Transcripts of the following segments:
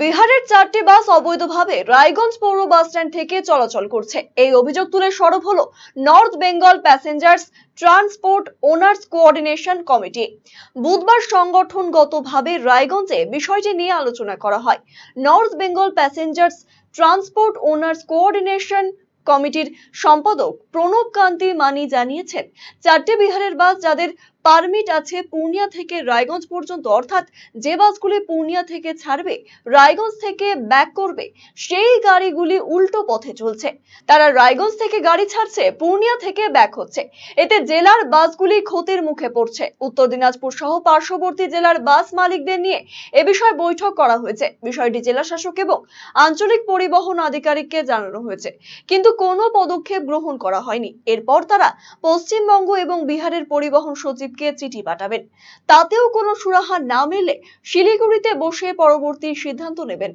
বিহারের চারটি বাস অবৈধভাবে রায়গঞ্জ পৌর বাস স্ট্যান্ড থেকে চলাচল করছে। এই অভিযোগ তুলে সরব হলো North Bengal passengers transport owners coordination committee. বুধবার সংগঠনগতভাবে রায়গঞ্জে বিষয়টি নিয়ে আলোচনা করা হয়। North Bengal passengers transport owners coordination কমিটির সম্পাদক প্রণব কান্তি মানি জানিয়েছেন, চারটি বিহারের বাস যাদের পারমিট আছে পূর্ণিয়া থেকে রায়গঞ্জ পর্যন্ত, অর্থাৎ যে বাসগুলি পূর্ণিয়া থেকে ছাড়বে, রায়গঞ্জ থেকে ব্যাক করবে, সেই গাড়িগুলি উল্টো পথে চলছে। তারা রায়গঞ্জ থেকে গাড়ি ছাড়ছে, পূর্ণিয়া থেকে ব্যাক হচ্ছে। এতে জেলার বাসগুলি ক্ষতির মুখে পড়ছে। উত্তর দিনাজপুর সহ পার্শ্ববর্তী জেলার বাস মালিকদের নিয়ে এ বিষয়ে বৈঠক করা হয়েছে। বিষয়টি জেলা শাসক এবং আঞ্চলিক পরিবহন আধিকারিককে জানানো হয়েছে। কিন্তু কোনো পদক্ষেপ গ্রহণ করা হয়নি। এরপর তারা পশ্চিমবঙ্গ এবং বিহারের পরিবহন সচিবকে চিঠি পাঠাবেন। তাতেও কোনো সুরাহা না মিললে শিলিগুড়িতে বসে পরবর্তী সিদ্ধান্ত নেবেন।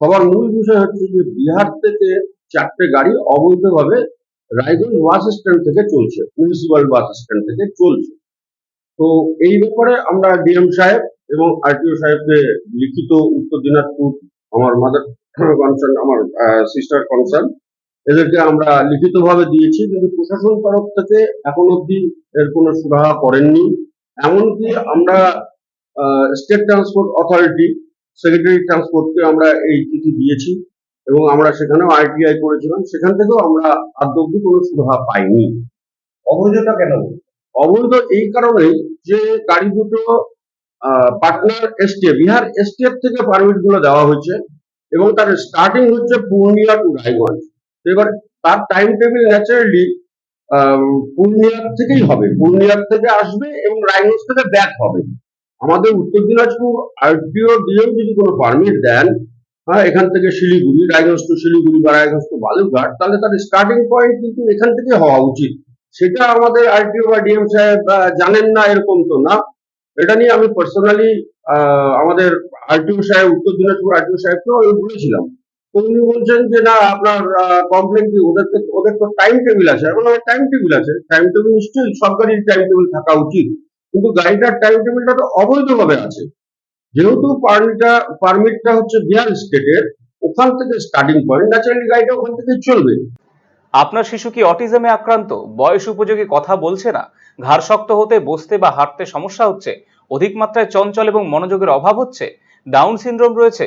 সবার মূল বিষয় হচ্ছে যে বিহার থেকে চারটে গাড়ি অবৈধভাবে রায়গঞ্জ বাস স্ট্যান্ড থেকে চলছে মিউনিসিপাল বাস স্ট্যান্ড থেকে চলছে। তো এই ব্যাপারে আমরা ডিএম সাহেব এবং আরটিও সাহেবকে লিখিত উত্তর দিনাজপুর, আমার মাদার কনসার্ন আমার সিস্টার কনসার্ন এদেরকে আমরা লিখিতভাবে দিয়েছি কিন্তু প্রশাসন তরফ থেকে এখন অব্দি এর কোনো সুরাহা করেননি। এমনকি আমরা স্টেট ট্রান্সপোর্ট অথরিটি সেক্রেটারি ট্রান্সপোর্টকে আমরা এই চিঠি দিয়েছি এবং আমরা সেখানেও আইটিআই করেছিলাম। সেখান থেকেও আমরা আদ্য অব্দি কোনো সুরাহা পাইনি। অবৈধতা কেন? অবৈধ এই কারণেই যে গাড়ি দুটো পাটনার এসটিএফ বিহার এসটিএফ থেকে পারমিটগুলো দেওয়া হয়েছে এবং তার স্টার্টিং হচ্ছে পূর্ণিয়া টু রায়গঞ্জ। এবার তার টাইম টেবিল ন্যাচারালি পূর্ণিয়ার থেকেই হবে। পূর্ণিয়ার থেকে আসবে এবং রায়গঞ্জ থেকে ব্যাক হবে। আমাদের উত্তর দিনাজপুর আরটিও ডিএম যদি কোনো পারমিট দেন হ্যাঁ এখান থেকে শিলিগুড়ি, রায়গঞ্জ টু শিলিগুড়ি বা রায়গঞ্জ টু বালুরঘাট, তাহলে তার স্টার্টিং পয়েন্ট কিন্তু এখান থেকে হওয়া উচিত। সেটা আমাদের আরটিও বা ডিএম সাহেব জানেন না, এরকম তো না। এটা নিয়ে আমি পার্সোনালি আমাদের আরটিও সাহেব, উত্তর দিনাজপুর আরটিও সাহেবকেও আমি বলেছিলাম। উনি বলছেন যে, না, আপনার কমপ্লেন কি, ওদের ওদের তো টাইম টেবিল আছে। এখন টাইম টেবিল আছে। টাইম টেবিল নিশ্চয়ই সরকারি টাইম টেবিল থাকা উচিত। কিন্তু গাড়িটার টাইম টেবিলটা তো অবৈধভাবে আছে। যেহেতু পারমিটটা পারমিটটা হচ্ছে বিহার স্টেটের ওখান থেকে স্টার্টিং পয়েন্ট ন্যাচারালি গাড়িটা ওখান থেকে চলবে। আপনার শিশু কি অটিজমে আক্রান্ত? বয়স উপযোগী কথা বলছে না? ঘাড় শক্ত হতে, বসতে বা হাঁটতে সমস্যা হচ্ছে? অধিক মাত্রায় চঞ্চল এবং মনোযোগের অভাব হচ্ছে? ডাউন সিনড্রোম রয়েছে?